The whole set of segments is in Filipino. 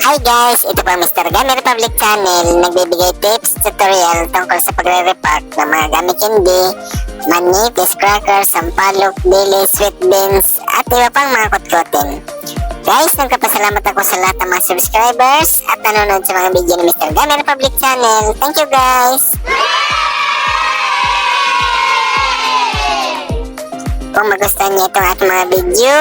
Hi guys! Ito ang Mr. Gaming Republic Channel. Nagbibigay tips, tutorial tungkol sa pagre-repack ng mga gamit candy, mani, fish crackers, sampalok, dili, sweet beans, at iba pang mga kutkutin. Guys, nagkapasalamat ako sa lahat ng mga subscribers at nanonood sa mga video ni Mr. Gaming Republic Channel. Thank you guys! Kung magustuhan niyo itong ating mga video,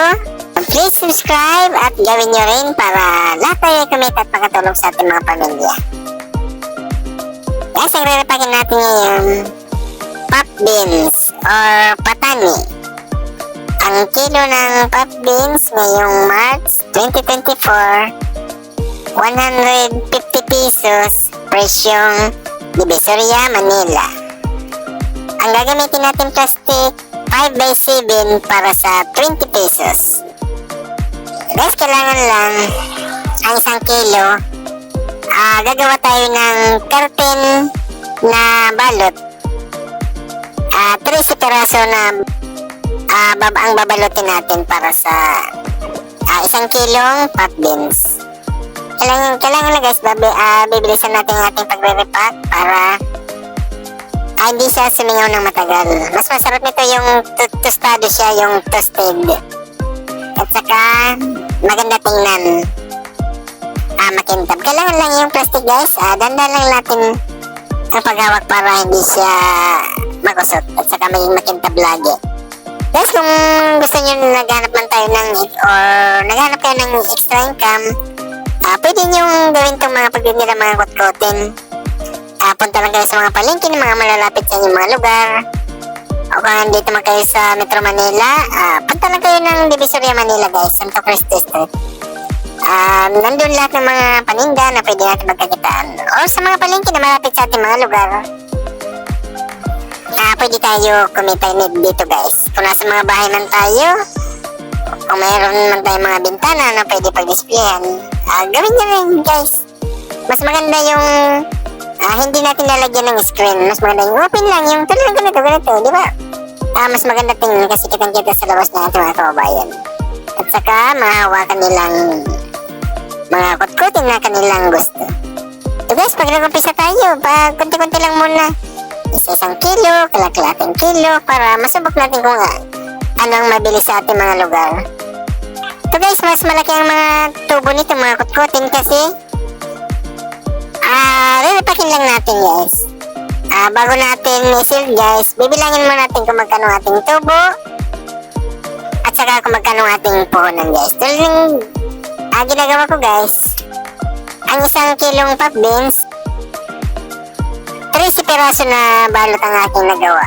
please subscribe at gawin niyo rin para lahat tayo ay kumita at makatulong sa ating mga pamilya. Guys, ang re-repakin natin ngayon, pop beans or patani. Ang kilo ng pop beans ngayong March 2024, 150 pesos, presyong Divisoria, Manila. Ang gagamitin natin plastic, 5 by 7 para sa 20 pesos. Guys, kailangan lang ang isang kilo. Ah, gagawa tayo ng curtain na balot. Ah, 13 peraso na ah, bab ang babalutin natin para sa ah, isang kilong pot beans. Kailangan, kailangan na guys, babi, ah, bibilisan natin ang ating pagre-repack para ah, hindi siya sumingaw ng matagal. Mas masarap nito yung tostado siya, yung toasted. At saka, maganda tingnan. Ah, makintab. Kailangan lang yung plastic guys. Ah, dandan lang natin ang paghawak para hindi siya magusot. At saka maging makintab lagi. Guys, kung gusto nyo naghanap man tayo ng or naghanap kayo ng extra income, ah, pwede nyo gawin itong mga pagdinila mga kutkutin. Ah, punta lang kayo sa mga palengke ng mga malalapit sa inyong mga lugar. O kung nandito man kayo sa Metro Manila, ah, punta lang kayo ng Divisoria Manila guys, Santo Cristo Street. Ah, nandun lahat ng mga paninda na pwede natin magkakitaan. O sa mga palengke na malapit sa ating mga lugar. Ah, pwede tayo kumita dito guys. Kung nasa mga bahay man tayo, kung mayroon man tayong mga bintana na pwede pag-displayan, ah, gawin nyo rin guys. Mas maganda yung ah, hindi natin lalagyan ng screen. Mas maganda yung open lang, yung talagang ganito, ganito, di ba? Ah, mas maganda tingnan kasi kitang kita sa labas ng ating mga kababayan. At saka, mahawakan nilang mga kutkutin na kanilang gusto. So guys, pag nag-umpisa tayo, pag kunti-kunti lang muna, isa-isang kilo, kalakalating kilo, para masubok natin kung ah, ano ang mabili sa ating mga lugar. So guys, mas malaki ang mga tubo nito, mga kutkutin kasi Lilipakin lang natin guys. Ah, bago natin i-seal guys, bibilangin muna natin kung magkano ating tubo at saka kung magkano ating puhunan guys. Tulad ng ah, ginagawa ko guys, ang isang kilong pop beans, 13 peraso na balot ang aking nagawa.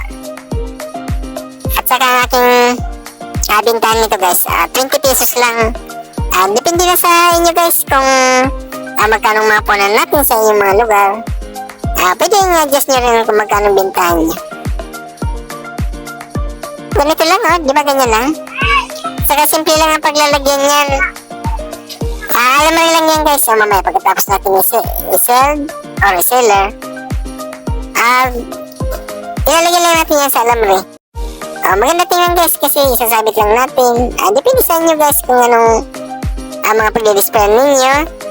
At saka ang aking ah, bintahan nito guys, ah, 20 pesos lang. Ah, depende na sa inyo guys kung ah, magkano mga punan natin sa inyong mga lugar. Ah, pwede i-adjust nyo rin kung magkano bintahan nyo. Ganito lang oh, di ba ganyan lang? Saka simple lang ang paglalagyan yan. Ah, alam mo lang yan guys, so mamaya pagkatapos natin i-sell or reseller, ah, ilalagyan lang natin yan sa alamre. Ah, maganda tingnan guys kasi isasabit lang natin. Ah, depende sa inyo guys kung anong ang mga pag-display ninyo.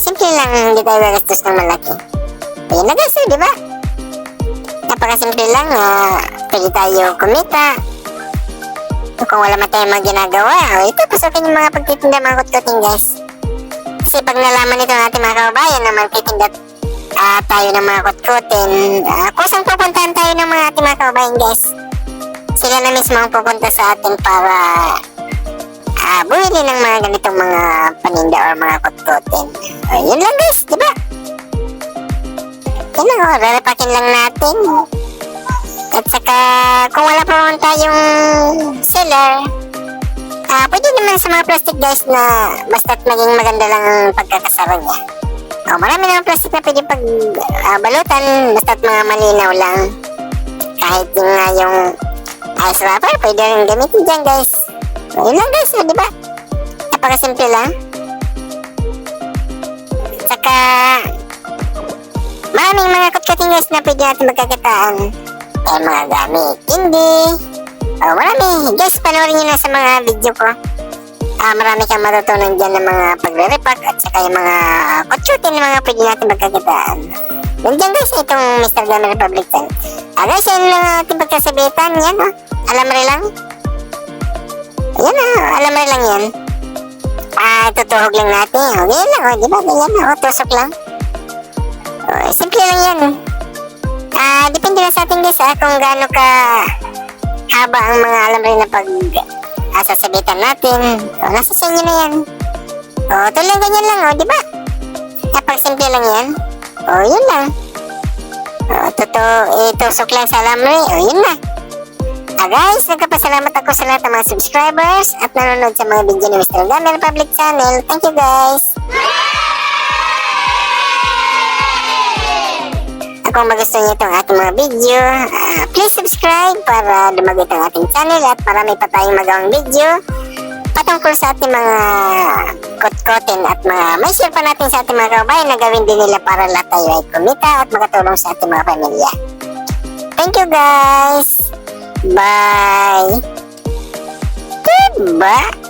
Simple lang, hindi tayo gagastos ng malaki. Ayun na guys, eh, di ba? Napakasimple lang, ah, pwede tayo kumita. Kung wala man tayong mga ginagawa, o ito, pasukin yung mga pagtitinda mga kutkutin guys. Kasi pag nalaman ito ng ating mga kababayan na magtitinda ah, tayo ng mga kutkutin, ah, kusang pupuntahan tayo ng mga ating mga kababayan guys. Sila na mismo ang pupunta sa atin para ah, bumili ng mga ganitong mga paninda or mga kutkutin. O, yun lang guys, di ba? Yan lang, oh, rarapakin lang natin. At saka, kung wala pa naman tayong seller, ah, pwede naman sa mga plastic guys na basta't maging maganda lang ang pagkakasara niya. Oh, marami naman plastic na pwede pag ah, balutan, basta't mga malinaw lang. Kahit yung nga yung ice wrapper, pwede rin gamitin dyan guys. Ayun lang guys, oh, di ba? Napakasimple lang. Saka, maraming mga kutkating guys na pwede natin magkakitaan. May mga gamit, hindi. Oh, marami. Guys, panoorin nyo na sa mga video ko. Ah, marami kang matutunan dyan ng mga pagre-repack at saka yung mga kutsutin ng mga pwede natin magkakitaan. Nandiyan guys itong Mr. Gamer Republic 10. Ah guys, yan lang ang ating pagkasabitan. Yan oh. Alam rin lang. Yan oh, alam mo rin lang yan. Ah, tutuhog lang natin. O, ganyan lang oh, di ba? Ganyan oh, tusok lang. Oh, simple lang yan. Ah, depende na sa atin guys ah, kung gaano ka haba ang mga alam rin na pag ah, sasabitan natin. O, nasa sa inyo na yan. O, tuloy ganyan lang, o, di ba? Kapag simple lang yan. O, yun lang. O, totoo, itusok lang sa alamri. O, yun na. Ah, guys, nagkapasalamat ako sa lahat ng mga subscribers at nanonood sa mga video ni Mr. Gamer Public Channel. Thank you, guys. Kung magustuhan niyo itong ating mga video, ah, please subscribe para lumagay ang ating channel at marami pa tayong magawang video patungkol sa ating mga kot-kotin at mga may share pa natin sa ating mga kabayan na gawin din nila para lahat tayo ay kumita at makatulong sa ating mga pamilya. Thank you guys! Bye! Diba?